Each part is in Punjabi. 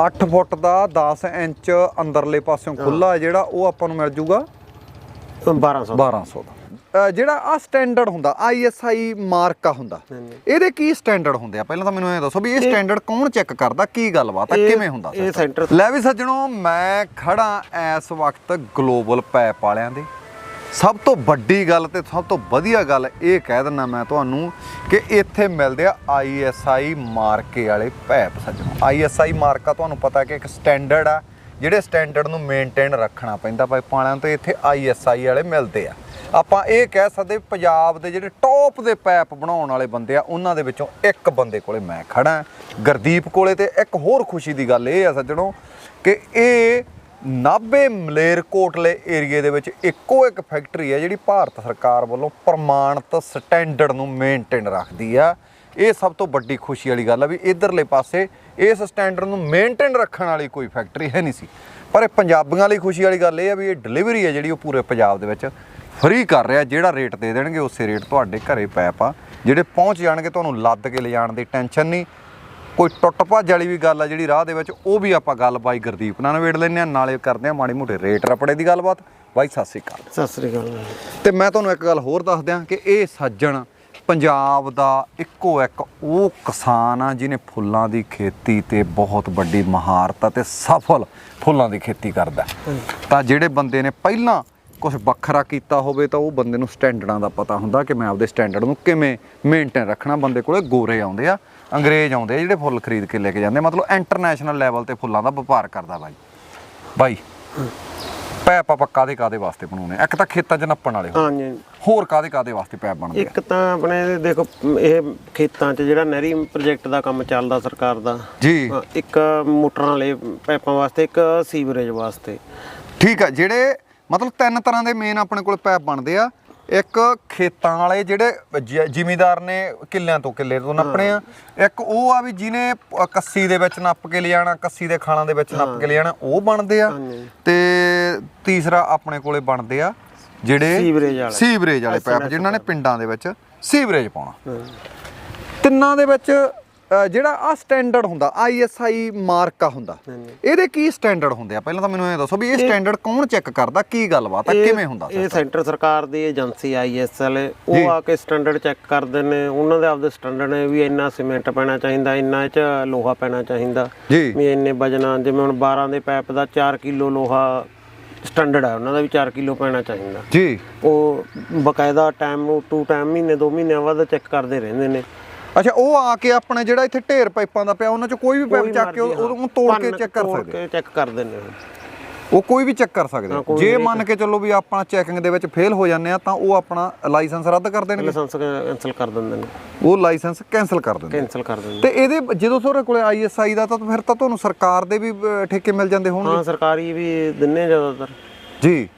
8 ਫੁੱਟ ਦਾ 10 ਇੰਚ ਅੰਦਰਲੇ ਪਾਸਿਓਂ ਖੁੱਲਾ ਜਿਹੜਾ ਉਹ ਆਪਾਂ ਨੂੰ ਮਿਲ ਜੂਗਾ 1200 1200 ਦਾ। ਜਿਹੜਾ ਆ ਸਟੈਂਡਰਡ ਹੁੰਦਾ ਆਈਐਸਆਈ ਮਾਰਕਾ ਹੁੰਦਾ। ਇਹਦੇ ਕੀ ਸਟੈਂਡਰਡ ਹੁੰਦੇ ਆ? ਪਹਿਲਾਂ ਤਾਂ ਮੈਨੂੰ ਇਹ ਦੱਸੋ ਵੀ ਇਹ ਸਟੈਂਡਰਡ ਕੌਣ ਚੈੱਕ ਕਰਦਾ ਕੀ ਗੱਲਬਾਤ ਆ ਕਿਵੇਂ ਹੁੰਦਾ ਇਹ system? ਸੈਂਟਰ ਲੈ ਵੀ ਸੱਜਣੋ ਮੈਂ ਖੜਾ ਇਸ ਵਕਤ ਗਲੋਬਲ ਪੈਪ ਵਾਲਿਆਂ ਦੇ। ਸਭ ਤੋਂ ਵੱਡੀ ਗੱਲ ਤੇ ਸਭ ਤੋਂ ਵਧੀਆ ਗੱਲ ਇਹ ਕਹਿ ਦਿੰਦਾ ਮੈਂ ਤੁਹਾਨੂੰ ਕਿ ਇੱਥੇ ਮਿਲਦੇ ਆ ISI ਮਾਰਕੇ ਵਾਲੇ ਪੈਪ ਸੱਜਣੋ ISI ਮਾਰਕਾ ਤੁਹਾਨੂੰ ਪਤਾ ਕਿ ਇੱਕ ਸਟੈਂਡਰਡ ਆ, ਜਿਹੜੇ ਸਟੈਂਡਰਡ ਨੂੰ ਮੇਨਟੇਨ ਰੱਖਣਾ ਪੈਂਦਾ ਪਾਈਪਾਂ ਵਾਲਿਆਂ ਤੋਂ ਇੱਥੇ ISI ਵਾਲੇ ਮਿਲਦੇ ਆ ਆਪਾਂ ਇਹ ਕਹਿ ਸਕਦੇ ਪੰਜਾਬ ਦੇ ਜਿਹੜੇ ਟੌਪ ਦੇ ਪੈਪ ਬਣਾਉਣ ਵਾਲੇ ਬੰਦੇ ਆ, ਉਹਨਾਂ ਦੇ ਵਿੱਚੋਂ ਇੱਕ ਬੰਦੇ ਕੋਲੇ ਮੈਂ ਖੜਾ ਹਾਂ। ਗੁਰਦੀਪ ਕੋਲੇ ਤੇ ਇੱਕ ਹੋਰ ਖੁਸ਼ੀ ਦੀ ਗੱਲ ਇਹ ਆ ਸੱਜਣੋ ਕਿ ਇਹ ਨਾਭੇ ਮਲੇਰਕੋਟਲੇ ਏਰੀਏ ਦੇ ਵਿੱਚ ਇੱਕੋ ਇੱਕ ਫੈਕਟਰੀ ਹੈ ਜਿਹੜੀ ਭਾਰਤ ਸਰਕਾਰ ਵੱਲੋਂ ਪ੍ਰਮਾਣਿਤ ਸਟੈਂਡਰਡ ਨੂੰ ਮੇਨਟੇਨ ਰੱਖਦੀ ਆ। ਇਹ ਸਭ ਤੋਂ ਵੱਡੀ ਖੁਸ਼ੀ ਵਾਲੀ ਗੱਲ ਆ ਵੀ ਇਧਰਲੇ ਪਾਸੇ ਇਸ ਸਟੈਂਡਰਡ ਨੂੰ ਮੇਨਟੇਨ ਰੱਖਣ ਵਾਲੀ ਕੋਈ ਫੈਕਟਰੀ ਹੈ ਨਹੀਂ ਸੀ। ਪਰ ਇਹ ਪੰਜਾਬੀਆਂ ਲਈ ਖੁਸ਼ੀ ਵਾਲੀ ਗੱਲ ਇਹ ਆ ਵੀ ਇਹ ਡਿਲੀਵਰੀ ਹੈ ਜਿਹੜੀ ਉਹ ਪੂਰੇ ਪੰਜਾਬ ਦੇ ਵਿੱਚ ਫ੍ਰੀ ਕਰ ਰਿਹਾ, ਜਿਹੜਾ ਰੇਟ ਦੇ ਦੇਣਗੇ, ਉਸੇ ਰੇਟ ਤੁਹਾਡੇ ਘਰੇ ਪੈਪ ਆ। ਜਿਹੜੇ ਪਹੁੰਚ ਜਾਣਗੇ, ਤੁਹਾਨੂੰ ਲੱਦ ਕੇ ਲਿਜਾਣ ਦੀ ਟੈਨਸ਼ਨ ਨਹੀਂ। ਕੋਈ ਟੁੱਟ ਭੱਜ ਵਾਲੀ ਵੀ ਗੱਲ ਆ ਜਿਹੜੀ ਰਾਹ ਦੇ ਵਿੱਚ ਉਹ ਵੀ ਆਪਾਂ ਗੱਲ ਬਾਈ ਗੁਰਦੀਪ ਨਾਲ ਨਵੇੜ ਲੈਂਦੇ ਆ ਨਾਲੇ ਕਰਦੇ ਆ ਮਾੜੀ ਮੋਟੇ ਰੇਟ ਰਪੜੇ ਦੀ ਗੱਲਬਾਤ। ਬਾਈ ਸਤਿ ਸ੍ਰੀ ਅਕਾਲ। ਸਤਿ ਸ੍ਰੀ ਅਕਾਲ ਤੇ ਮੈਂ ਤੁਹਾਨੂੰ ਇੱਕ ਗੱਲ ਹੋਰ ਦੱਸ ਦਿਆਂ ਕਿ ਇਹ ਸੱਜਣ ਪੰਜਾਬ ਦਾ ਇੱਕੋ ਇੱਕ ਉਹ ਕਿਸਾਨ ਆ ਜਿਹਨੇ ਫੁੱਲਾਂ ਦੀ ਖੇਤੀ ਤੇ ਬਹੁਤ ਵੱਡੀ ਮਹਾਰਤ ਆ ਤੇ ਸਫਲ ਫੁੱਲਾਂ ਦੀ ਖੇਤੀ ਕਰਦਾ। ਤਾਂ ਜਿਹੜੇ ਬੰਦੇ ਨੇ ਪਹਿਲਾਂ ਕੁਝ ਵੱਖਰਾ ਕੀਤਾ ਹੋਵੇ ਤਾਂ ਉਹ ਬੰਦੇ ਨੂੰ ਸਟੈਂਡਰਡਾਂ ਦਾ ਪਤਾ ਹੁੰਦਾ ਕਿ ਮੈਂ ਆਪਦੇ ਸਟੈਂਡਰਡ ਨੂੰ ਕਿਵੇਂ ਮੇਨਟੇਨ ਰੱਖਣਾ ਬੰਦੇ ਕੋਲੇ ਗੋਰੇ ਆਉਂਦੇ ਆ। ਅੰਗਰੇਜ਼ ਆਉਂਦੇ ਜਿਹੜੇ ਫੁੱਲ ਖਰੀਦ ਕੇ ਲੈ ਕੇ ਜਾਂਦੇ ਮਤਲਬ ਇੰਟਰਨੈਸ਼ਨਲ ਲੈਵਲ ਤੇ ਫੁੱਲਾਂ ਦਾ ਵਪਾਰ ਕਰਦਾ ਬਾਈ। ਬਾਈ ਪੈਪ ਆਪਾਂ ਕਾਦੇ ਕਾਦੇ ਵਾਸਤੇ ਬਣਾਉਣੇ ਆ? ਇੱਕ ਤਾਂ ਖੇਤਾਂ 'ਚ ਨੱਪਣ ਵਾਲੇ। ਹਾਂਜੀ। ਹੋਰ ਕਾਦੇ ਕਾਦੇ ਵਾਸਤੇ ਪੈਪ ਬਣਦੇ ਇੱਕ ਤਾਂ ਆਪਣੇ ਦੇਖੋ ਇਹ ਖੇਤਾਂ 'ਚ ਜਿਹੜਾ ਨਹਿਰੀ ਪ੍ਰੋਜੈਕਟ ਦਾ ਕੰਮ ਚੱਲਦਾ ਸਰਕਾਰ ਦਾ। ਜੀ। ਇੱਕ ਮੋਟਰਾਂ ਵਾਲੇ ਪਾਈਪਾਂ ਵਾਸਤੇ ਇੱਕ ਸੀਵਰੇਜ ਵਾਸਤੇ। ਠੀਕ ਆ ਜਿਹੜੇ ਮਤਲਬ ਤਿੰਨ ਤਰ੍ਹਾਂ ਦੇ ਮੇਨ ਆਪਣੇ ਕੋਲ ਪੈਪ ਬਣਦੇ ਆ। ਇੱਕ ਖੇਤਾਂ ਵਾਲੇ ਜਿਹੜੇ ਜ਼ਿਮੀਦਾਰ ਨੇ ਕਿੱਲਿਆਂ ਤੋਂ ਕਿੱਲੇ ਤੋਂ ਨੱਪਣੇ ਆ ਇੱਕ ਉਹ ਆ ਵੀ ਜਿਹਨੇ ਕੱਸੀ ਦੇ ਵਿੱਚ ਨੱਪ ਕੇ ਲਿਜਾਣਾ ਕੱਸੀ ਦੇ ਖਾਲਾਂ ਦੇ ਵਿੱਚ ਨੱਪ ਕੇ ਲਿਜਾਣਾ ਉਹ ਬਣਦੇ ਆ। ਤੇ ਤੀਸਰਾ ਆਪਣੇ ਕੋਲੇ ਬਣਦੇ ਆ ਜਿਹੜੇ ਸੀਵਰੇਜ ਵਾਲੇ। ਸੀਵਰੇਜ ਵਾਲੇ ਪੈਪ ਜਿਨ੍ਹਾਂ ਨੇ ਪਿੰਡਾਂ ਦੇ ਵਿੱਚ ਸੀਵਰੇਜ ਪਾਉਣਾ। ਤਿੰਨਾਂ ਦੇ ਵਿੱਚ ਜਿਹੜਾ ਆ ਸਟੈਂਡਰਡ ਹੁੰਦਾ ਆਈਐਸਆਈ ਮਾਰਕਾ ਹੁੰਦਾ। ਇਹਦੇ ਕੀ ਸਟੈਂਡਰਡ ਹੁੰਦੇ ਆ? ਪਹਿਲਾਂ ਤਾਂ ਮੈਨੂੰ ਇਹ ਦੱਸੋ ਵੀ ਇਹ ਸਟੈਂਡਰਡ ਕੌਣ ਚੈੱਕ ਕਰਦਾ? ਕੀ ਗੱਲਬਾਤ ਆ? ਕਿਵੇਂ ਹੁੰਦਾ ਇਹ ਸੈਂਟਰ ਸਰਕਾਰ ਦੀ ਏਜੰਸੀ ਆਈਐਸਐਲ ਉਹ ਆ ਕੇ ਸਟੈਂਡਰਡ ਚੈੱਕ ਕਰਦੇ ਨੇ। ਉਹਨਾਂ ਦੇ ਆਪਦੇ ਸਟੈਂਡਰਡ ਨੇ ਵੀ ਇੰਨਾ ਸੀਮੈਂਟ ਪੈਣਾ ਚਾਹੀਦਾ ਇੰਨਾ ਚ ਲੋਹਾ ਪੈਣਾ ਚਾਹੀਦਾ। ਵੀ ਇੰਨੇ ਵਜਨਾਂ ਜਿਵੇਂ ਹੁਣ 12 ਦੇ ਪਾਈਪ ਦਾ 4 ਕਿਲੋ ਲੋਹਾ ਸਟੈਂਡਰਡ ਆ ਉਹਨਾਂ ਦਾ ਵੀ 4 ਕਿਲੋ ਪੈਣਾ ਚਾਹੀਦਾ। ਜੀ। ਉਹ ਬਕਾਇਦਾ ਟਾਈਮ ਟੂ ਟਾਈਮ ਮਹੀਨੇ ਦੋ ਮਹੀਨਿਆਂ ਬਾਅਦ ਚੈੱਕ ਕਰਦੇ ਰਹਿੰਦੇ ਨੇ। ਅੱਛਾ ਉਹ ਆ ਕੇ ਆਪਣੇ ਜਿਹੜਾ ਇੱਥੇ ਢੇਰ ਪਾਈਪਾਂ ਦਾ ਪਿਆ ਉਹਨਾਂ ਚ ਕੋਈ ਵੀ ਪਾਈਪ ਚੱਕ ਕੇ ਉਹ- ਉਹਨੂੰ ਤੋੜ ਕੇ ਚੈੱਕ ਕਰ ਸਕਦੇ। ਕੇ ਚੈੱਕ ਕਰਦੇ ਨੇ ਉਹ ਕੋਈ ਵੀ ਚੈੱਕ ਕਰ ਸਕਦੇ। ਜੇ ਮੰਨ ਕੇ ਚੱਲੋ ਵੀ ਆਪਾਂ ਚੈਕਿੰਗ ਦੇ ਵਿੱਚ ਫੇਲ ਹੋ ਜਾਂਦੇ ਆ ਤਾਂ ਉਹ ਆਪਣਾ ਲਾਇਸੈਂਸ ਰੱਦ ਕਰ ਦੇਣਗੇ। ਲਾਇਸੈਂਸ ਕੈਂਸਲ ਕਰ ਦਿੰਦੇ ਨੇ। ਉਹ ਲਾਇਸੈਂਸ ਕੈਨਸਲ ਕਰ ਦਿੰਦੇ ਕੈਂਸਲ ਕਰ ਦਿੰਦੇ ਤੇ ਇਹਦੇ ਜਦੋਂ ਤੁਹਾਡੇ ਕੋਲੇ ਆਈਐਸਆਈ ਦਾ ਤਾਂ ਫਿਰ ਤਾਂ ਤੁਹਾਨੂੰ ਸਰਕਾਰ ਦੇ ਵੀ ਠੇਕੇ ਮਿਲ ਜਾਂਦੇ ਹੋਣਗੇ? ਹਾਂ ਸਰਕਾਰੀ ਵੀ ਦਿੰਨੇ ਜ਼ਿਆਦਾਤਰ। ਜੀ।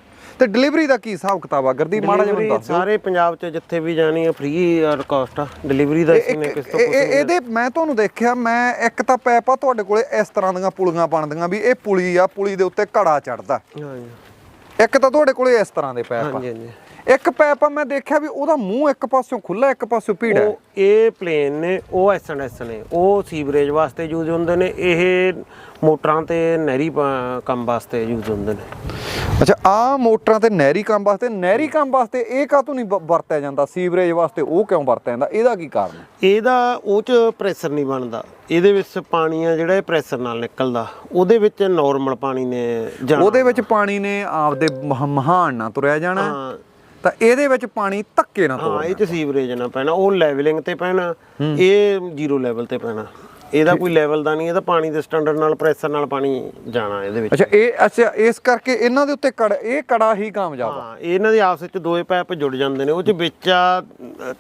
ਤੇ ਡਿਲੀਵਰੀ ਦਾ ਕੀ ਹਿਸਾਬ ਕਿਤਾਬ ਆ? ਗਰਦੀ ਮਾੜਾ ਜਿਹਾ ਮੈਨੂੰ Delivery ਦੱਸ ਦਿਓ। ਸਾਰੇ ਪੰਜਾਬ 'ਚ ਜਿੱਥੇ ਵੀ ਜਾਣੀ ਹੈ ਫ੍ਰੀ ਕਾਸਟ ਆ। ਡਿਲੀਵਰੀ ਦਾ ਇਸਨੇ ਕਿਸ ਤੋਂ ਇਹ- ਇਹ- ਇਹਦੇ ਮੈਂ ਤੁਹਾਨੂੰ ਦੇਖਿਆ ਮੈਂ ਇੱਕ ਤਾਂ ਪੈਪ ਆ ਤੁਹਾਡੇ ਕੋਲੇ ਇਸ ਤਰ੍ਹਾਂ ਦੀਆਂ ਪੁਲੀਆਂ ਬਣਦੀਆਂ ਵੀ ਇਹ ਪੁਲੀ ਆ ਪੁਲੀ ਦੇ ਉੱਤੇ ਘੜਾ ਚੜਦਾ। ਹਾਂਜੀ। ਇੱਕ ਤਾਂ ਤੁਹਾਡੇ ਕੋਲੇ ਇਸ ਤਰ੍ਹਾਂ ਦੇ ਪੈਪ ਆ। ਹਾਂਜੀ ਹਾਂਜੀ। ਇੱਕ ਪੈਪ ਆ ਮੈਂ ਦੇਖਿਆ ਵੀ ਉਹਦਾ ਮੂੰਹ ਇੱਕ ਪਾਸਿਓਂ ਖੁੱਲਾ ਇੱਕ ਪਾਸਿਓਂ ਭੀੜਾ ਹੈ। ਉਹ ਇਹ ਪਲੇਨ ਨੇ ਉਹ ਐਸਐਨਐਸ ਨੇ ਉਹ ਸੀਵਰੇਜ ਵਾਸਤੇ ਯੂਜ਼ ਹੁੰਦੇ ਨੇ ਇਹ ਮੋਟਰਾਂ ਤੇ ਨਹਿਰੀ ਪ- ਕੰਮ ਵਾਸਤੇ ਯੂਜ਼ ਹੁੰਦੇ ਨੇ। ਅੱਛਾ ਆ ਮੋਟਰਾਂ ਤੇ ਨਹਿਰੀ ਕੰਮ ਵਾਸਤੇ ਨਹਿਰੀ ਕੰਮ ਵਾਸਤੇ ਇਹ ਕਾਹਤੋਂ ਨਹੀਂ ਵਰਤਿਆ ਜਾਂਦਾ? ਸੀਵਰੇਜ ਵਾਸਤੇ ਉਹ ਕਿਉਂ ਵਰਤਿਆ ਜਾਂਦਾ? ਇਹਦਾ ਕੀ ਕਾਰਨ ਹੈ? ਇਹਦਾ ਉਹ ਚ ਪ੍ਰੈਸ਼ਰ ਨਹੀਂ ਬਣਦਾ। ਇਹਦੇ ਵਿੱਚ ਪਾਣੀ ਆ ਜਿਹੜਾ ਇਹ ਪ੍ਰੈਸ਼ਰ ਨਾਲ ਨਿਕਲਦਾ। ਉਹਦੇ ਵਿੱਚ ਨਾਰਮਲ ਪਾਣੀ ਨੇ ਜਾਣਾ। ਉਹਦੇ ਵਿੱਚ ਪਾਣੀ ਨੇ ਆਪਦੇ ਮਹ- ਮਹਾਨ ਨਾ ਤੁਰਿਆ ਜਾਣਾ। ਹਾਂ। ਤਾਂ ਇਹਦੇ ਵਿੱਚ ਪਾਣੀ ਧੱਕੇ ਨਾ ਹਾਂ ਤੋੜਨਾ ਇਹ ਚ ਸੀਵਰੇਜ ਨਾ ਪੈਣਾ ਉਹ ਲੈਵਲਿੰਗ ਤੇ ਪੈਣਾ। ਇਹ ਜ਼ੀਰੋ ਲੈਵਲ ਤੇ ਪੈਣਾ। ਇਹਦਾ ਕੋਈ ਲੈਵਲ ਦਾ ਨਹੀਂ ਇਹਦਾ ਪਾਣੀ ਦੇ ਸਟੈਂਡਰਡ ਨਾਲ ਪ੍ਰੈਸ਼ਰ ਨਾਲ ਪਾਣੀ ਜਾਣਾ ਇਹਦੇ ਵਿੱਚ। ਅੱਛਾ ਇਹ ਅੱਛਾ ਇਸ ਕਰਕੇ ਇਹਨਾਂ ਦੇ ਉੱਤੇ ਕੜ ਇਹ ਕੜਾ ਹੀ ਕਾਮਯਾਬ ਆ। ਹਾਂ ਇਹਨਾਂ ਦੇ ਆਪਸ ਵਿੱਚ ਦੋਏ ਪਾਈਪ ਜੁੜ ਜਾਂਦੇ ਨੇ ਉਹ ਚ ਵਿੱਚ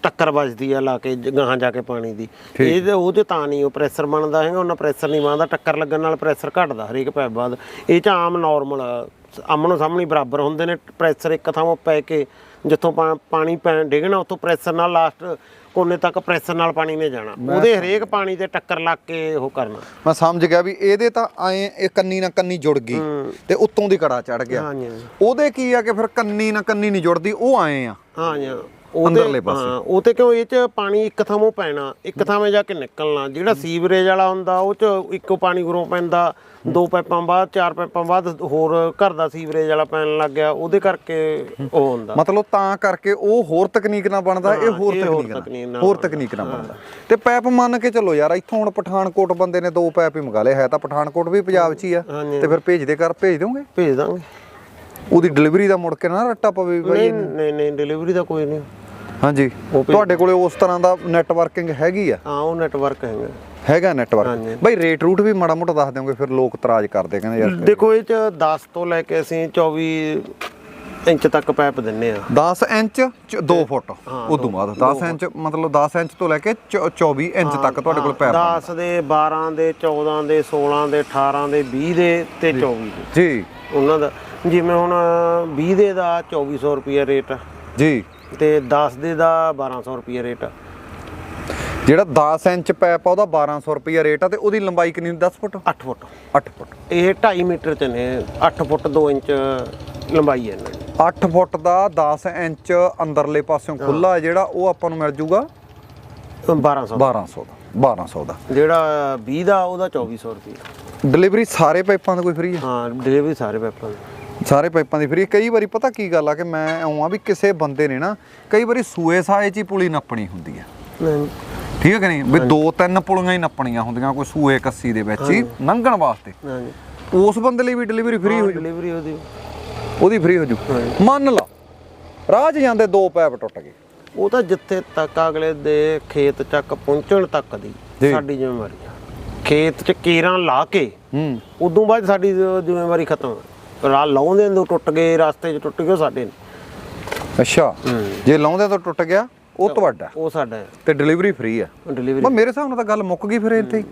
ਟੱਕਰ ਵੱਜਦੀ ਆ ਲਾ ਕੇ ਗਾਹਾਂ ਜਾ ਕੇ ਪਾਣੀ ਦੀ। ਇਹਦੇ ਉਹ ਚ ਤਾਂ ਨਹੀਂ ਉਹ ਪ੍ਰੈਸ਼ਰ ਬਣਦਾ ਹੈਗਾ ਉਹਨਾਂ ਪ੍ਰੈਸ਼ਰ ਨਹੀਂ ਬਣਦਾ ਟੱਕਰ ਲੱਗਣ ਨਾਲ ਪ੍ਰੈਸ਼ਰ ਘਟਦਾ ਹਰੇਕ ਪਾਈਪ ਬਾਅਦ। ਇਹ ਚ ਆਮ ਨਾਰਮਲ ਆਮਣੋ ਸਾਹਮਣੇ ਬਰਾਬਰ ਹੁੰਦੇ ਨੇ ਪ੍ਰੈਸ਼ਰ ਇੱਕ ਥਾਂ ਪੈ ਕੇ ਜਿੱਥੋਂ ਪਾ- ਪਾਣੀ ਪੈਣ ਡਿੱਗਣਾ ਉੱਥੋਂ ਪ੍ਰੈਸ਼ਰ ਨਾਲ ਲਾਸਟ ਕੋਨੇ ਤੱਕ ਪ੍ਰੈਸ਼ਰ ਨਾਲ ਪਾਣੀ ਨੇ ਜਾਣਾ। ਉਹਦੇ ਹਰੇਕ ਪਾਣੀ ਤੇ ਟੱਕਰ ਲੱਗ ਕੇ ਉਹ ਕਰਨਾ। ਮੈਂ ਸਮਝ ਗਿਆ ਵੀ ਇਹਦੇ ਤਾਂ ਐ ਇਹ ਕੰਨੀ ਨਾਲ ਕੰਨੀ ਜੁੜ ਗਈ ਤੇ ਉੱਤੋਂ ਦੀ ਕੜਾ ਚੜ ਗਿਆ। ਉਹਦੇ ਕੀ ਆ ਕਿ ਫਿਰ ਕੰਨੀ ਨਾਲ ਕੰਨੀ ਨਹੀਂ ਜੁੜਦੀ ਉਹ ਆਏ ਆ। ਹਾਂ ਜੀ ਅੰਦਰਲੇ ਪਾਸੇ। ਹਾਂ ਉਹ ਤੇ ਕਿਉਂ ਇਹ ਚ ਪਾਣੀ ਇੱਕ ਥਾਂ ਪੈਣਾ ਇੱਕ ਥਾਂ ਜਾ ਕੇ ਨਿਕਲਣਾ। ਜਿਹੜਾ ਸੀਵਰੇਜ ਵਾਲਾ ਹੁੰਦਾ ਉਹ ਚ ਇੱਕੋ ਪਾਣੀ ਗੁਰੋਂ ਪੈਂਦਾ ਦੋ ਪਾਈਪਾਂ ਬਾਅਦ ਚਾਰ ਪਾਈਪਾਂ ਬਾਅਦ ਹੋਰ ਘਰ ਦਾ ਸੀਵਰੇਜ ਵਾਲਾ ਪੈਣ ਲੱਗ ਗਿਆ ਉਹਦੇ ਕਰਕੇ ਉਹ ਹੁੰਦਾ। ਮਤਲਬ ਤਾਂ ਕਰਕੇ ਉਹ ਹੋਰ ਤਕਨੀਕ ਨਾਲ ਬਣਦਾ ਇਹ ਹੋਰ ਤਕਨੀਕ ਨਾਲ। ਹੋਰ ਤਕਨੀਕ ਨਾਲ ਬਣਦਾ। ਤੇ ਪੈਪ ਮੰਨ ਕੇ ਚੱਲੋ ਯਾਰ ਇੱਥੋਂ ਹੁਣ ਪਠਾਨਕੋਟ ਬੰਦੇ ਨੇ ਦੋ ਪੈਪ ਹੀ ਮੰਗਾ ਲਏ ਹੈ ਤਾਂ ਪਠਾਨਕੋਟ ਵੀ ਪੰਜਾਬ 'ਚ ਹੀ ਆ। ਤੇ ਫਿਰ ਭੇਜਦੇ ਕਰ ਭੇਜ ਦੋਗੇ ਭੇਜ ਦਾਂਗੇ। ਉਹਦੀ ਡਿਲੀਵਰੀ ਦਾ ਮੁੜ ਕੇ ਨਾ ਰੱਟਾ ਪਵੇ ਵੀ ਬਾਈ ਨਹੀਂ ਨਹੀਂ ਨਹੀਂ ਡਿਲੀਵਰੀ ਦਾ ਕੋਈ ਨਹੀਂ। ਹਾਂਜੀ। ਤੁਹਾਡੇ ਕੋਲੇ ਉਸ ਤਰ੍ਹਾਂ ਦਾ ਨੈਟਵਰਕਿੰਗ ਹੈਗੀ ਆ? ਹਾਂ ਉਹ ਨੈਟਵਰਕ ਹੈਗਾ। ਹੈਗਾ ਨੈਟਵਰਕ। ਬਾਈ ਰੇਟ ਰੂਟ ਵੀ ਮਾੜਾ ਮੋਟਾ ਦੱਸ ਦਿਓਗੇ ਫਿਰ ਲੋਕ ਇਤਰਾਜ਼ ਕਰਦੇ ਕਹਿੰਦੇ ਯਾਰ ਦੇਖੋ ਇਹ ਚ 10 ਤੋਂ ਲੈ ਕੇ ਅਸੀਂ 24 ਇੰਚ ਤੱਕ ਪਾਈਪ ਦਿੰਨੇ ਆ। 10 ਇੰਚ 2 ਫੁੱਟ। ਉਦੋਂ ਬਾਅਦ 10 ਇੰਚ ਮਤਲਬ 10 ਇੰਚ ਤੋਂ ਲੈ ਕੇ ਚੌ- 24 ਇੰਚ ਤੱਕ ਤੁਹਾਡੇ ਕੋਲ ਪੈਪ 10 ਦੇ 12 ਦੇ 14 ਦੇ 16 ਦੇ 18 ਦੇ 20 ਦੇ ਤੇ 24 ਦੇ। ਜੀ। ਉਹਨਾਂ ਦਾ ਜਿਵੇਂ ਹੁਣ 20 ਦੇ ਦਾ 2400 ਰੁਪਏ ਰੇਟ ਜੀ। ਤੇ 10 ਦੇ ਦਾ 1200 ਰੁਪਏ ਰੇਟ ਆ। ਜਿਹੜਾ 10 ਇੰਚ ਪੈਪ ਆ ਉਹਦਾ 1200 ਰੁਪਏ ਰੇਟ ਆ ਤੇ ਉਹਦੀ ਲੰਬਾਈ ਕਿੰਨੀ 10 ਫੁੱਟ? 8 ਫੁੱਟ। 8 ਫੁੱਟ। ਇਹ 2.5 ਮੀਟਰ ਚ ਨੇ 8 ਫੁੱਟ 2 ਇੰਚ ਲੰਬਾਈ ਹੈ ਇਹਨਾਂ ਦੀ। 8 ਫੁੱਟ ਦਾ 10 ਇੰਚ ਅੰਦਰਲੇ ਪਾਸਿਓਂ ਖੁੱਲਾ ਜਿਹੜਾ ਉਹ ਆਪਾਂ ਨੂੰ ਮਿਲ ਜੂਗਾ 1200 1200 ਦਾ। 1200 ਦਾ ਜਿਹੜਾ 20 ਦਾ ਉਹਦਾ 2400 ਰੁਪਏ ਡਿਲੀਵਰੀ ਸਾਰੇ ਪਾਈਪਾਂ ਦਾ ਕੋਈ ਫ੍ਰੀ ਆ? ਹਾਂ ਡਿਲੀਵਰੀ ਸਾਰੇ ਪੈਪਾਂ ਦੀ। ਸਾਰੇ ਪਾਈਪਾਂ ਦੀ ਫ੍ਰੀ। ਕਈ ਵਾਰੀ ਪਤਾ ਕੀ ਗੱਲ ਆ ਕਿ ਮੈਂ ਆਉਂ ਆ ਵੀ ਕਿਸੇ ਬੰਦੇ ਨੇ ਨਾ ਕਈ ਵਾਰੀ ਸੂਏ ਸਾਏ ਚ ਹੀ ਪੁਲੀ ਨੱਪਣੀ ਹੁੰਦੀ ਆ। ਠੀਕ ਹੈ ਕਿ ਨਹੀਂ? ਵੀ ਦੋ ਤਿੰਨ ਪੁਲੀਆਂ ਹੀ ਨੱਪਣੀਆਂ ਹੁੰਦੀਆਂ ਕੋਈ ਸੂਏ ਕੱਸੀ ਦੇ ਵਿੱਚ ਹੀ ਲੰਘਣ ਵਾਸਤੇ। ਉਸ ਬੰਦੇ ਲਈ ਵੀ ਡਿਲੀਵਰੀ ਫ੍ਰੀ ਹੋ ਜੂ। ਡਿਲੀਵਰੀ ਉਹਦੀ। ਉਹਦੀ ਫ੍ਰੀ ਹੋ ਜੂ। ਮੰਨ ਲਾ ਰਾਹ 'ਚ ਜਾਂਦੇ ਦੋ ਪੈਪ ਟੁੱਟ ਗਏ। ਉਹ ਤਾਂ ਜਿੱਥੇ ਤੱਕ ਅਗਲੇ ਦੇ ਖੇਤ ਤੱਕ ਪਹੁੰਚਣ ਤੱਕ ਦੀ। ਸਾਡੀ ਜ਼ਿੰਮੇਵਾਰੀ ਆ। ਖੇਤ 'ਚ ਕੇਰਾਂ ਲਾ ਕੇ ਹੂੰ। ਉਦੋਂ ਬਾਅਦ ਸਾਡੀ ਜ਼ਿੰਮੇਵਾਰੀ ਖਤਮ। ਰਾਹ ਲਾਉਂਦੇ ਨੂੰ ਟੁੱਟ ਗਏ ਰਸਤੇ 'ਚ ਟੁੱਟ ਗਏ ਸਾਡੇ ਨੇ। ਅੱਛਾ ਜੇ ਲਾਉਂਦੇ ਤਾਂ ਟੁੱਟ ਗਿਆ ਉਹ ਤੁਹਾਡਾ। ਉਹ ਸਾਡਾ ਹੈ। ਤੇ ਡਿਲੀਵਰੀ ਫ੍ਰੀ ਆ। ਡਿਲੀਵਰੀ ਮੈਂ ਮੇਰੇ ਹਿਸਾਬ ਨਾਲ ਤਾਂ ਗੱਲ ਮੁੱਕ ਗਈ ਫਿਰ ਇੱਥੇ ਹੀ।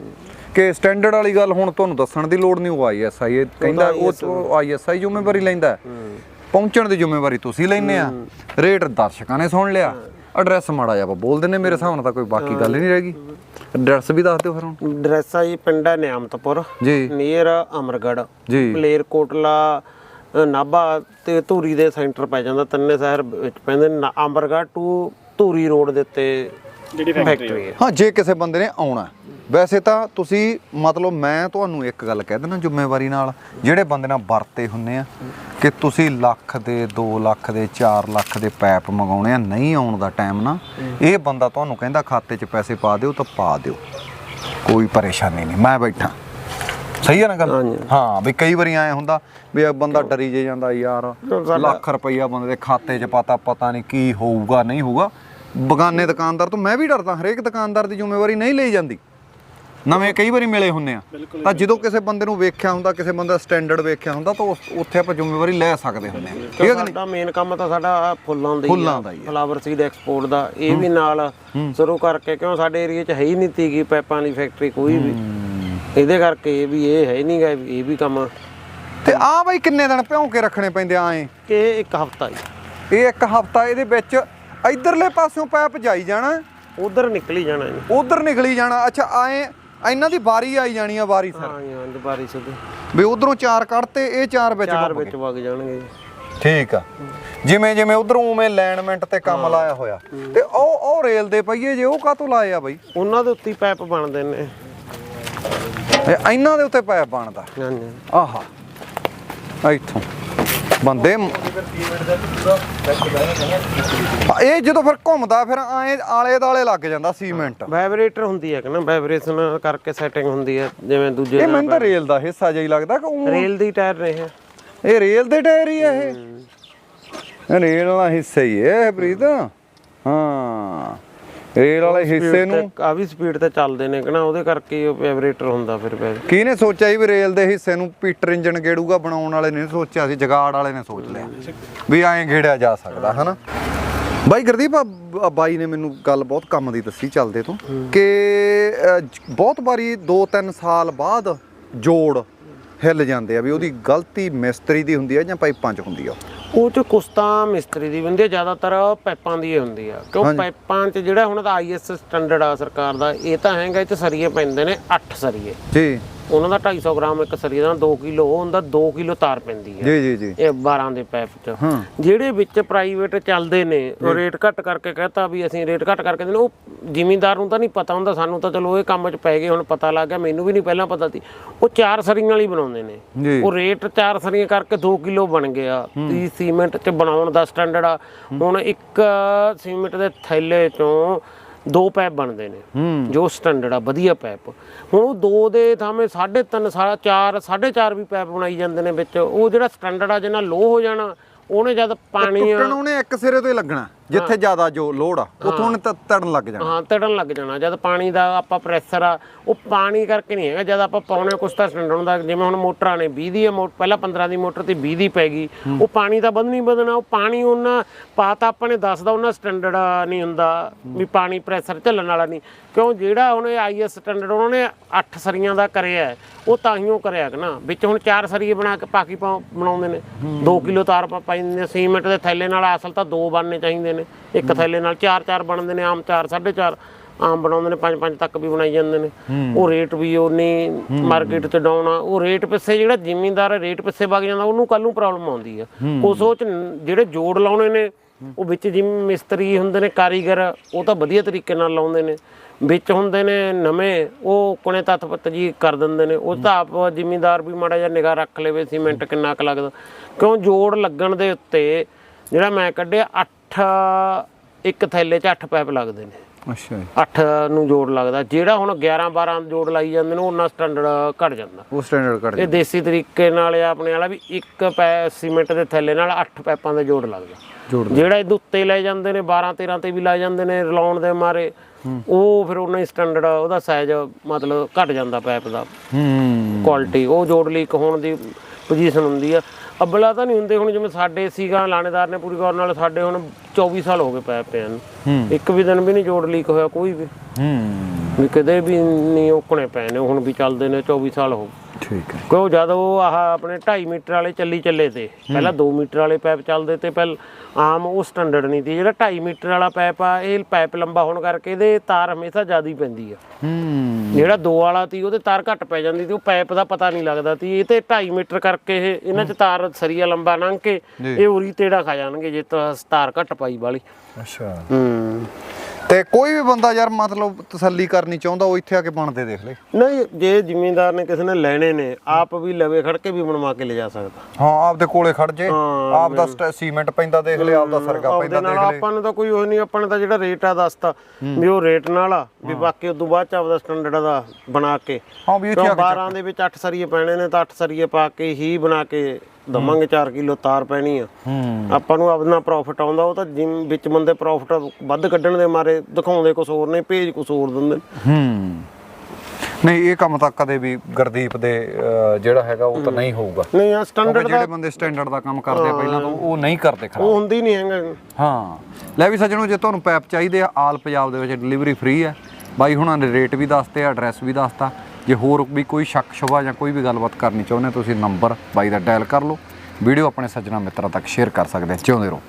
ਕਿ ਸਟੈਂਡਰਡ ਵਾਲੀ ਗੱਲ ਹੁਣ ਤੁਹਾਨੂੰ ਦੱਸਣ ਦੀ ਲੋੜ ਨਹੀਂ ਉਹ ਆਈਐਸਆਈ ਕਹਿੰਦਾ ਉਹ ਆਈਐਸਆਈ ਜ਼ਿੰਮੇਵਾਰੀ ਲੈਂਦਾ। ਹੈ। ਪਹੁੰਚਣ ਦੀ ਜ਼ਿੰਮੇਵਾਰੀ ਤੁਸੀਂ ਲੈਂਦੇ ਆ। ਰੇਟ ਦਰਸ਼ਕਾਂ ਨੇ ਸੁਣ ਲਿਆ। ਐਡਰੈਸ ਮਾੜਾ ਜਿਹਾ ਆਪਾਂ ਬੋਲ ਦਿੰਨੇ ਮੇਰੇ ਹਿਸਾਬ ਨਾਲ ਤਾਂ ਕੋਈ ਬਾਕੀ ਗੱਲ ਹੀ ਨਹੀਂ ਰਹਿ ਗਈ। ਐਡਰੈਸ ਵੀ ਦੱਸ ਦਿਓ ਫਿਰ ਹੁਣ। ਡਰੈਸ ਆ ਜੀ ਪਿੰਡਾ ਨਿਆਮਤਪੁਰ ਜੀ। ਨੀਅਰ ਅਮਰਗੜ ਜੀ। ਮਲੇਰਕੋਟਲਾ ਅ, ਨਾਭਾ ਤੇ ਧੂਰੀ ਦੇ ਸੈਂਟਰ ਪੈ ਜਾਂਦਾ ਤਿੰਨੇ ਸ਼ਹਿਰ ਵਿੱਚ ਪੈਂਦੇ ਨੇ। ਅਮਰਗੜ ਟੂ ਧੂਰੀ ਰੋਡ ਦੇ ਉੱਤੇ ਜਿਹੜੀ ਫੈਕਟਰੀ ਹੈ। ਹਾਂ ਜੇ ਕਿਸੇ ਬੰਦੇ ਨੇ ਆਉਣਾ ਹੈ। ਵੈਸੇ ਤਾਂ ਤੁਸੀਂ ਮਤਲਬ ਮੈਂ ਤੁਹਾਨੂੰ ਇੱਕ ਗੱਲ ਕਹਿ ਦਿੰਦਾ ਜ਼ਿੰਮੇਵਾਰੀ ਨਾਲ ਜਿਹੜੇ ਬੰਦੇ ਨਾਲ ਵਰਤੇ ਹੁੰਨੇ ਆ ਕਿ ਤੁਸੀਂ ਲੱਖ ਦੇ 2 ਲੱਖ ਦੇ 4 ਲੱਖ ਦੇ ਪੈਪ ਮੰਗਾਉਣੇ ਆ ਨਹੀਂ ਆਉਣ ਦਾ ਟਾਈਮ ਨਾ ਇਹ ਬੰਦਾ ਤੁਹਾਨੂੰ ਕਹਿੰਦਾ ਖਾਤੇ 'ਚ ਪੈਸੇ ਪਾ ਦਿਓ ਤਾਂ ਪਾ ਦਿਓ। ਕੋਈ ਪਰੇਸ਼ਾਨੀ ਨਹੀਂ ਮੈਂ ਬੈਠਾ। ਸਹੀ ਹੈ ਨਾ ਗੱਲ। ਹਾਂ ਵੀ ਕਈ ਵਾਰੀ ਐ ਹੁੰਦਾ ਵੀ ਇਹ ਬੰਦਾ ਡਰੀ ਜੇ ਜਾਂਦਾ ਯਾਰ ਲੱਖ ਰੁਪਈਆ ਬੰਦੇ ਦੇ ਖਾਤੇ 'ਚ ਪਤਾ ਪਤਾ ਨਹੀਂ ਕੀ ਹੋਊਗਾ ਨਹੀਂ ਹੋਊਗਾ। ਬਗਾਨੇ ਦੁਕਾਨਦਾਰ ਤੋਂ ਮੈਂ ਵੀ ਡਰਦਾ ਹਰੇਕ ਦੁਕਾਨਦਾਰ ਦੀ ਜ਼ਿੰਮੇਵਾਰੀ ਨਹੀਂ ਲਈ ਜਾਂਦੀ। ਨਵੇਂ ਕਈ ਵਾਰੀ ਮਿਲੇ ਹੁੰਨੇ ਆ। ਤਾਂ ਜਦੋਂ ਕਿਸੇ ਬੰਦੇ ਨੂੰ ਵੇਖਿਆ ਹੁੰਦਾ ਕਿਸੇ ਬੰਦੇ ਦਾ ਸਟੈਂਡਰਡ ਵੇਖਿਆ ਹੁੰਦਾ ਤਾਂ ਉਸ- ਉੱਥੇ ਆਪਾਂ ਜ਼ਿੰਮੇਵਾਰੀ ਲੈ ਸਕਦੇ ਹੁੰਨੇ ਆ। ਠੀਕ ਹੈ ਕਿ ਨਹੀਂ? ਸਾਡਾ ਮੇਨ ਕੰਮ ਤਾਂ ਸਾਡਾ ਆਹ ਫੁੱਲਾਂ ਦਾ ਫੁੱਲਾਂ ਦਾ ਹੀ ਆ। ਫਲਾਵਰ ਸੀਡ ਐਕਸਪੋਰਟ ਦਾ। ਇਹ ਵੀ ਨਾਲ ਸ਼ੁਰੂ ਕਰਕੇ ਕਿਉਂ ਸਾਡੇ ਏਰੀਆ 'ਚ ਹੈ ਹੀ ਨਹੀਂ ਤੀਗੀ ਪੈਪਾਂ ਦੀ ਫੈਕਟਰੀ ਕੋਈ ਵੀ। ਇਹਦੇ ਕਰਕੇ ਇਹ ਵੀ ਇਹ ਹੈ ਨਹੀਂਗਾ ਇਹ ਵੀ ਕੰਮ। ਤੇ ਆ ਬਈ ਕਿੰਨੇ ਦਿਨ ਭਿਉਂ ਕੇ ਰੱਖਣੇ ਪੈਂਦੇ ਆ ਐ? ਕਿ ਇੱਕ ਹਫਤਾ ਹੀ। ਇਹ ਇੱਕ ਹਫਤਾ ਇਹਦੇ ਵਿੱਚ ਇਧਰਲੇ ਪਾਸਿਓਂ ਪੈਪ ਜਾਈ ਜਾਣਾ? ਉਧਰ ਨਿਕਲੀ ਜਾਣਾ ਉਧਰ ਨਿਕਲੀ ਜਾਣਾ। ਅੱਛਾ ਆਏ ਇਹਨਾਂ ਦੀ ਵਾਰੀ ਆਈ ਜਾਣੀ ਆ ਵਾਰੀ ਸਰ। ਹਾਂ ਜੀ ਹਾਂ ਦੁਬਾਰੀ ਸਿੱਧੇ। ਵੀ ਉਧਰੋਂ ਚਾਰ ਕੱਢਤੇ ਇਹ ਚਾਰ ਵਿੱਚ ਚਾਰ ਵਿੱਚ ਵਗ ਜਾਣਗੇ ਠੀਕ ਆ। ਜਿਵੇਂ ਜਿਵੇਂ ਉਧਰੋਂ ਉਵੇਂ ਅਲਾਈਨਮੈਂਟ ਤੇ ਕੰਮ ਲਾਇਆ ਹੋਇਆ। ਤੇ ਉਹ ਉਹ ਰੇਲ ਦੇ ਪਈਏ ਜੇ ਉਹ ਕਾਤੋਂ ਲਾਏ ਆ ਬਈ? ਉਹਨਾਂ ਦੇ ਉੱਤੇ ਹੀ ਪੈਪ ਬਣਦੇ ਨੇ। ਇਹ ਇਹਨਾਂ ਦੇ ਉੱਤੇ ਪੈਪ ਬਣਦਾ। ਹਾਂਜੀ। ਆਹਾ। ਇੱਥੋਂ। ਬੰਦੇ ਇਹ ਜਦੋਂ ਫਿਰ ਘੁੰਮਦਾ ਫਿਰ ਐ ਆਲੇ ਦਾਲੇ ਲੱਗ ਜਾਂਦਾ ਸੀਮੈਂਟ। ਵਾਈਬ੍ਰੇਟਰ ਹੁੰਦੀ ਹੈ ਕਿ ਨਾ? ਵਾਈਬ੍ਰੇਸ਼ਨ ਕਰਕੇ ਸੈਟਿੰਗ ਹੁੰਦੀ ਹੈ ਜਿਵੇਂ ਦੂਜੇ ਇਹ ਮੈਨੂੰ ਤਾਂ ਰੇਲ ਦਾ ਹਿੱਸਾ ਜਿਹਾ ਹੀ ਲੱਗਦਾ ਕਿ ਰੇਲ ਦੀ ਟਾਇਰ ਨੇ ਇਹ। ਇਹ ਰੇਲ ਦੇ ਟਾਇਰ ਹੀ ਆ ਇਹ। ਰੇਲ ਵਾਲਾ ਹਿੱਸਾ ਹੀ ਹੈ ਪ੍ਰੀਤ। ਹਾਂ ਰੇਲ ਵਾਲੇ ਹਿੱਸੇ ਨੂੰ? ਆ ਵੀ ਸਪੀਡ ਤੇ ਚੱਲਦੇ ਨੇ ਕਿ ਨਾ ਉਹਦੇ ਕਰਕੇ ਉਹ ਵਾਈਬ੍ਰੇਟਰ ਹੁੰਦਾ ਫਿਰ ਵੈ ਕਿਹਨੇ ਸੋਚਿਆ ਸੀ ਵੀ ਰੇਲ ਦੇ ਹਿੱਸੇ ਨੂੰ ਪੀਟਰ ਇੰਜਨ ਗੇੜੂਗਾ ਬਣਾਉਣ ਵਾਲੇ ਨੇ? ਸੋਚਿਆ ਸੀ ਜਗਾੜ ਵਾਲੇ ਨੇ ਸੋਚ ਲਿਆ। ਵੀ ਐਂ ਗੇੜਿਆ ਜਾ ਸਕਦਾ ਹਨਾ? ਬਾਈ ਗੁਰਦੀਪ ਬਾਈ ਨੇ ਮੈਨੂੰ ਗੱਲ ਬਹੁਤ ਕੰਮ ਦੀ ਦੱਸੀ ਚੱਲਦੇ ਤੋਂ ਕਿ ਬਹੁਤ ਵਾਰੀ 2-3 ਸਾਲ ਬਾਅਦ ਜੋੜ ਹਿੱਲ ਜਾਂਦੇ ਆ ਵੀ ਉਹਦੀ ਗਲਤੀ ਮਿਸਤਰੀ ਦੀ ਹੁੰਦੀ ਆ ਜਾਂ ਪਾਈਪਾਂ 'ਚ ਹੁੰਦੀ ਆ ਉਹ ਚ ਕੁਛ ਤਾਂ ਮਿਸਤਰੀ ਦੀ ਹੁੰਦੀ ਹੈ ਜ਼ਿਆਦਾਤਰ ਪਾਈਪਾਂ ਦੀ ਹੀ ਹੁੰਦੀ ਆ। ਕਿਉਂ ਹਾਂਜੀ। ਪਾਈਪਾਂ 'ਚ ਜਿਹੜਾ ਹੁਣ ਦਾ ਆਈਐਸ ਸਟੈਂਡਰਡ ਆ ਸਰਕਾਰ ਦਾ ਇਹ ਤਾਂ ਹੈਗਾ ਇਹ ਚ ਸਰੀਏ ਪੈਂਦੇ ਨੇ 8 ਸਰੀਏ। ਜੀ। ਉਹਨਾਂ ਦਾ 250 ਗ੍ਰਾਮ ਇੱਕ ਸਰੀਏ ਦਾ 2 ਕਿਲੋ ਹੁੰਦਾ 2 ਕਿਲੋ ਤਾਰ ਪੈਂਦੀ ਹੈ। ਜੀ ਜੀ ਜੀ। ਇਹ 12 ਦੇ ਪੈਪ ਚ। ਜਿਹੜੇ ਵਿੱਚ ਪ੍ਰਾਈਵੇਟ ਚੱਲਦੇ ਨੇ ਉਹ ਰੇਟ ਘੱਟ ਕਰਕੇ ਕਹਤਾ ਵੀ ਅਸੀਂ ਰੇਟ ਘੱਟ ਕਰਕੇ ਦਿੰਦੇ ਉਹ ਜ਼ਿਮੀਂਦਾਰ ਨੂੰ ਤਾਂ ਨਹੀਂ ਪਤਾ ਹੁੰਦਾ ਸਾਨੂੰ ਤਾਂ ਚਲੋ ਇਹ ਕੰਮ 'ਚ ਪੈ ਗਏ ਹੁਣ ਪਤਾ ਲੱਗ ਗਿਆ ਮੈਨੂੰ ਵੀ ਨਹੀਂ ਪਹਿਲਾਂ ਪਤਾ ਸੀ। ਉਹ ਚਾਰ ਸਰੀਆਂ ਵਾਲੀ ਬਣਾਉਂਦੇ ਨੇ। ਉਹ ਰੇਟ ਚਾਰ ਸਰੀਆਂ ਕਰਕੇ 2 ਕਿਲੋ ਬਣ ਗਿਆ। ਤੀ ਸੀਮੈਂਟ 'ਚ ਬਣਾਉਣ ਦਾ ਸਟੈਂਡਰਡ ਆ। ਹੁਣ ਇੱਕ ਸੀਮੈਂਟ ਦੇ ਥੈਲੇ 'ਚੋਂ ਦੋ ਪੈਪ ਬਣਦੇ ਨੇ। ਜੋ ਸਟੈਂਡਰਡ ਆ ਵਧੀਆ ਪੈਪ। ਹੁਣ ਉਹ ਦੋ ਦੇ ਥਾਵੇਂ 3.5 ਸਾਰਾ 4 4.5 ਵੀ ਪੈਪ ਬਣਾਈ ਜਾਂਦੇ ਨੇ ਵਿੱਚ। ਉਹ ਜਿਹੜਾ ਸਟੈਂਡਰਡ ਆ ਜਿਹਨਾਂ ਲੋ ਹੋ ਜਾਣਾ ਉਹਨੇ ਜਦ ਪਾਣੀ ਟੁੱਟਣ ਉਹਨੇ ਇੱਕ ਸਿਰੇ ਤੋਂ ਹੀ ਲੱਗਣਾ। ਜਿੱਥੇ ਜ਼ਿਆਦਾ ਜੋ ਲੋਡ ਆ ਉੱਥੋਂ ਉਹਨੇ ਤਾਂ ਤੜਨ ਲੱਗ ਜਾਣਾ। ਹਾਂ ਤੜਨ ਲੱਗ ਜਾਣਾ। ਜਦ ਪਾਣੀ ਦਾ ਆਪਾਂ ਪ੍ਰੈਸ਼ਰ ਆ ਉਹ ਪਾਣੀ ਕਰਕੇ ਨਹੀਂ ਹੈਗਾ। ਜਦ ਆਪਾਂ ਪਾਉਣੇ ਕੁਛ ਤਾਂ ਸਟੈਂਡਰਡ ਹੁੰਦਾ ਜਿਵੇਂ ਹੁਣ ਮੋਟਰਾਂ ਨੇ 20 ਦੀ ਪਹਿਲਾਂ 15 ਦੀ ਮੋਟਰ ਤੇ 20 ਦੀ ਪੈ ਗਈ। ਉਹ ਪਾਣੀ ਤਾਂ ਵਧਣੀ ਵਧਣਾ ਉਹ ਪਾਣੀ ਉਹਨਾਂ ਪਾਤਾ ਆਪਾਂ ਨੇ ਦੱਸਦਾ ਉਹਨਾਂ ਸਟੈਂਡਰਡ ਨਹੀਂ ਹੁੰਦਾ ਵੀ ਪਾਣੀ ਪ੍ਰੈਸ਼ਰ ਝੱਲਣ ਵਾਲਾ ਨਹੀਂ। ਕਿਉਂ? ਜਿਹੜਾ ਉਹਨੇ ਆਈਐਸ ਸਟੈਂਡਰਡ ਉਹਨਾਂ ਨੇ 8 ਸਰੀਆਂ ਦਾ ਕਰਿਆ ਉਹ ਤਾਂ ਹੀ ਉਹ ਕਰਿਆ ਕਿ ਨਾ। ਵਿੱਚ ਹੁਣ 4 ਸਰੀਏ ਬਣਾ ਕੇ ਪਾਕੀ ਬਣਾਉਂਦੇ ਨੇ। 2 ਕਿਲੋ ਤਾਰ ਪਾ ਪਾਈ ਦਿੰਦੇ ਨੇ ਸੀਮੈਂਟ ਦੇ ਥੈਲੇ ਨਾਲ ਅਸਲ ਤਾਂ ਦੋ ਬਣਨੇ ਚਾਹੀਦੇ ਨੇ। ਇੱਕ ਥੈਲੇ ਨਾਲ 4-4 ਬਣਦੇ ਨੇ ਆਮ 4 4.5 ਆਮ ਬਣਾਉਂਦੇ ਨੇ 5-5 ਤੱਕ ਵੀ ਬਣਾਈ ਜਾਂਦੇ ਨੇ। ਉਹ ਰੇਟ ਵੀ ਉਹਨੇ ਮਾਰਕੀਟ 'ਚ ਡਾਊਨ ਆ। ਉਹ ਰੇਟ ਪਿੱਛੇ ਜਿਹੜਾ ਜ਼ਿਮੀਂਦਾਰ ਰੇਟ ਪਿੱਛੇ ਵਗ ਜਾਂਦਾ ਉਹਨੂੰ ਕੱਲ ਨੂੰ ਪ੍ਰੋਬਲਮ ਆਉਂਦੀ ਆ। ਉਸ ਉਹ 'ਚ ਜਿਹੜੇ ਜੋੜ ਲਾਉਣੇ ਨੇ ਉਹ ਵਿੱਚ ਜਿਵੇਂ ਮਿਸਤਰੀ ਹੁੰਦੇ ਨੇ ਕਾਰੀਗਰ ਉਹ ਤਾਂ ਵਧੀਆ ਤਰੀਕੇ ਨਾਲ ਲਾਉਂਦੇ ਨੇ। ਵਿੱਚ ਹੁੰਦੇ ਨੇ ਨਵੇਂ ਉਹ ਕੋਨੇ ਤੱਤ ਪੱਤ ਜੀ ਕਰ ਦਿੰਦੇ ਨੇ। ਉਹ ਤਾਂ ਆਪ ਜ਼ਿਮੀਂਦਾਰ ਵੀ ਮਾੜਾ ਜਿਹਾ ਨਿਗਾਹ ਰੱਖ ਲਵੇ ਸੀਮੈਂਟ ਕਿੰਨਾ ਕੁ ਲੱਗਦਾ। ਕਿਉਂ ਜੋੜ ਲੱਗਣ ਦੇ ਉੱਤੇ ਜਿਹੜਾ ਮੈਂ ਕੱਢਿਆ 8 ਇੱਕ ਥੈਲੇ 'ਚ 8 ਪੈਪ ਲੱਗਦੇ ਨੇ। ਅੱਛਾ ਜੀ। 8 ਨੂੰ ਜੋੜ ਲੱਗਦਾ। ਜਿਹੜਾ ਹੁਣ 11 12 ਜੋੜ ਲਾਈ ਜਾਂਦੇ ਨੇ ਉਹਨਾਂ ਸਟੈਂਡਰਡ ਘਟ ਜਾਂਦਾ। ਉਹ ਸਟੈਂਡਰਡ ਕੱਢ ਇਹ ਦੇਸੀ ਤਰੀਕੇ ਨਾਲ ਆ ਆਪਣੇ ਵਾਲਾ ਵੀ ਇੱਕ ਪੈ ਸੀਮੈਂਟ ਦੇ ਥੈਲੇ ਨਾਲ 8 ਪੈਪਾਂ ਦਾ ਜੋੜ ਲੱਗਦਾ। ਜਿਹੜਾ ਇਹਦੇ ਉੱਤੇ ਲੈ ਜਾਂਦੇ ਨੇ 12 13 ਤੇ ਵੀ ਲੈ ਜਾਂਦੇ ਨੇ ਰਲਾਉਣ ਦੇ ਮਾਰੇ ਉਹ ਫਿਰ ਉਹਨਾਂ ਹੀ ਸਟੈਂਡਰਡ ਉਹਦਾ ਸਾਈਜ਼ ਮਤਲਬ ਘਟ ਜਾਂਦਾ ਪੈਪ ਦਾ। ਹੂੰ। ਕੁਆਲਿਟੀ ਉਹ ਜੋੜ ਲੀਕ ਹੋਣ ਦੀ ਪੋਜੀਸ਼ਨ ਹੁੰਦੀ ਆ। ਅੱਬਲਾ ਤਾਂ ਨਹੀਂ ਹੁੰਦੇ ਹੁਣ ਜਿਵੇਂ ਸਾਡੇ ਸੀਗਾ ਲਾਣੇਦਾਰ ਨੇ ਪੂਰੀ ਗੌਰ ਨਾਲ ਸਾਡੇ ਹੁਣ 24 ਸਾਲ ਹੋ ਗਏ ਪੈਪ ਪਿਆਂ ਨੂੰ। ਇੱਕ ਵੀ ਦਿਨ ਵੀ ਨਹੀਂ ਜੋੜ ਲੀਕ ਹੋਇਆ ਕੋਈ ਵੀ। ਹੂੰ। ਵੀ ਕਦੇ ਵੀ ਨਹੀਂ ਓਕਣੇ ਪਏ ਨੇ ਹੁਣ ਵੀ ਚੱਲਦੇ ਨੇ 24 ਸਾਲ ਹੋ ਗਏ ਠੀਕ ਹੈ। ਕਿਉਂ ਜਦ ਉਹ ਆਹ ਆਪਣੇ 2.5 ਮੀਟਰ ਵਾਲੇ ਚੱਲੀ ਚੱਲੇ ਤੇ ਪਹਿਲਾਂ 2 ਮੀਟਰ ਵਾਲੇ ਪੈਪ ਚੱਲਦੇ ਤੇ ਪਹਿਲ ਆਮ ਉਹ ਸਟੈਂਡਰਡ ਨਹੀਂ ਸੀ ਜਿਹੜਾ 2.5 ਮੀਟਰ ਵਾਲਾ ਪੈਪ ਆ ਇਹ ਪੈਪ ਲੰਬਾ ਹੋਣ ਕਰਕੇ ਇਹਦੇ ਤਾਰ ਹਮੇਸ਼ਾ ਜ਼ਿਆਦਾ ਹੀ ਪੈਂਦੀ ਆ। ਹੂੰ। ਜਿਹੜਾ 2 ਵਾਲਾ ਸੀ ਉਹਦੇ ਤਾਰ ਘੱਟ ਪੈ ਜਾਂਦੀ ਸੀ ਉਹ ਪੈਪ ਦਾ ਪਤਾ ਨਹੀਂ ਲੱਗਦਾ ਸੀ ਇਹ ਤੇ 2.5 ਮੀਟਰ ਕਰਕੇ ਇਹ ਇਹਨਾਂ 'ਚ ਤਾਰ ਸਰੀਆ ਲੰਬਾ ਲੰਘ ਕੇ ਇਹ ਉਰੀ ਤੇੜਾ ਖਾ ਜਾਣਗੇ ਜੇ ਤਾਰ ਘੱਟ ਪਾਈ ਵਾਲੀ। ਅੱਛਾ। ਹੂੰ। ਤੇ ਕੋਈ ਵੀ ਬੰਦਾ ਯਾਰ ਮਤਲਬ ਤਸੱਲੀ ਕਰਨੀ ਚਾਹੁੰਦਾ ਉਹ ਇੱਥੇ ਆ ਕੇ ਬਣਦੇ ਦੇਖ ਲੈ। ਨਹੀਂ ਜੇ ਜ਼ਿਮੀਂਦਾਰ ਨੇ ਕਿਸੇ ਨੇ ਲੈਣੇ ਨੇ ਆਪ ਵੀ ਲਵੇ ਖੜ ਕੇ ਵੀ ਬਣਵਾ ਕੇ ਲਿਜਾ ਸਕਦਾ। ਹਾਂ ਆਪਦੇ ਕੋਲੇ ਖੜ ਜੇ। ਆਪ ਦਾ ਸੀਮੈਂਟ ਪੈਂਦਾ ਦੇਖ ਲੈ ਆਪ ਦਾ ਸਰਗਾ ਪੈਂਦਾ ਦੇਖ ਲੈ। ਆਪਾਂ ਨੂੰ ਤਾਂ ਕੋਈ ਉਹ ਨਹੀਂ ਆਪਾਂ ਨੇ ਤਾਂ ਜਿਹੜਾ ਰੇਟ ਆ ਦੱਸਤਾ ਵੀ ਉਹ ਰੇਟ ਨਾਲ ਆ ਵੀ ਬਾਕੀ ਉਦੋਂ ਬਾਅਦ ਚ ਆਪਦਾ ਸਟੈਂਡਰਡ ਦਾ ਬਣਾ ਕੇ। ਹਾਂ ਵੀ ਇੱਥੇ ਕਿਉਂ ਆ ਕੇ 12 ਦੇ ਵਿੱਚ 8 ਸਰੀਏ ਪੈਣੇ ਨੇ ਤਾਂ 8 ਸਰੀਏ ਪਾ ਕੇ ਹੀ ਬਣਾ ਕੇ ਦਵਾਂਗੇ 4 ਕਿਲੋ ਤਾਰ ਪੈਣੀ ਆ। ਹੂੰ। ਆਪਾਂ ਨੂੰ ਆਪਣਾ ਪ੍ਰੋਫਿਟ ਆਉਂਦਾ ਉਹ ਤਾਂ ਜਿਮ ਵਿੱਚ ਬੰਦੇ ਪ੍ਰੋਫਿਟ ਵੱਧ ਕੱਢਣ ਦੇ ਮਾਰੇ ਦਿਖਾਉਂਦੇ ਕੁਝ ਹੋਰ ਨੇ ਭੇਜ ਕੁਝ ਹੋਰ ਦਿੰਦੇ। ਹੂੰ। ਨਹੀਂ ਇਹ ਕੰਮ ਤਾਂ ਕਦੇ ਵੀ ਗੁਰਦੀਪ ਦੇ ਜਿਹੜਾ ਹੈਗਾ ਉਹ ਤਾਂ ਨਹੀਂ ਹੋਊਗਾ। ਨਹੀਂ ਆ ਸਟੈਂਡਰਡ ਜਿਹੜੇ ਬੰਦੇ ਸਟੈਂਡਰਡ ਦਾ ਕੰਮ ਕਰਦੇ ਪਹਿਲਾਂ ਤੋਂ ਉਹ ਨਹੀਂ ਕਰਦੇ ਖਰਾਬ। ਉਹ ਹੁੰਦੀ ਨਹੀਂ ਹੈਗਾ। ਹਾਂ। ਲੈ ਵੀ ਸੱਜਣੋ ਜੇ ਤੁਹਾਨੂੰ ਪੈਪ ਚਾਹੀਦੇ ਆ ਆਲ ਪੰਜਾਬ ਦੇ ਵਿੱਚ ਡਿਲੀਵਰੀ ਫ੍ਰੀ ਹੈ ਬਾਈ ਹੁਣਾਂ ਨੇ ਰੇਟ ਵੀ ਦੱਸਤੇ ਐਡਰੈਸ ਵੀ ਦੱਸਤਾ। ਜੇ ਹੋਰ ਵੀ ਕੋਈ ਸ਼ੱਕ ਸ਼ੁਬਾ ਜਾਂ ਕੋਈ ਵੀ ਗੱਲਬਾਤ ਕਰਨੀ ਚਾਹੁੰਦੇ ਹੋ, ਤੁਸੀਂ ਨੰਬਰ ਬਾਈ ਦਾ ਡਾਇਲ ਕਰ ਲਓ ਵੀਡੀਓ ਆਪਣੇ ਸੱਜਣਾ ਮਿੱਤਰਾਂ ਤੱਕ ਸ਼ੇਅਰ ਕਰ ਸਕਦੇ ਹੋ। ਜਿਉਂਦੇ ਰਹੋ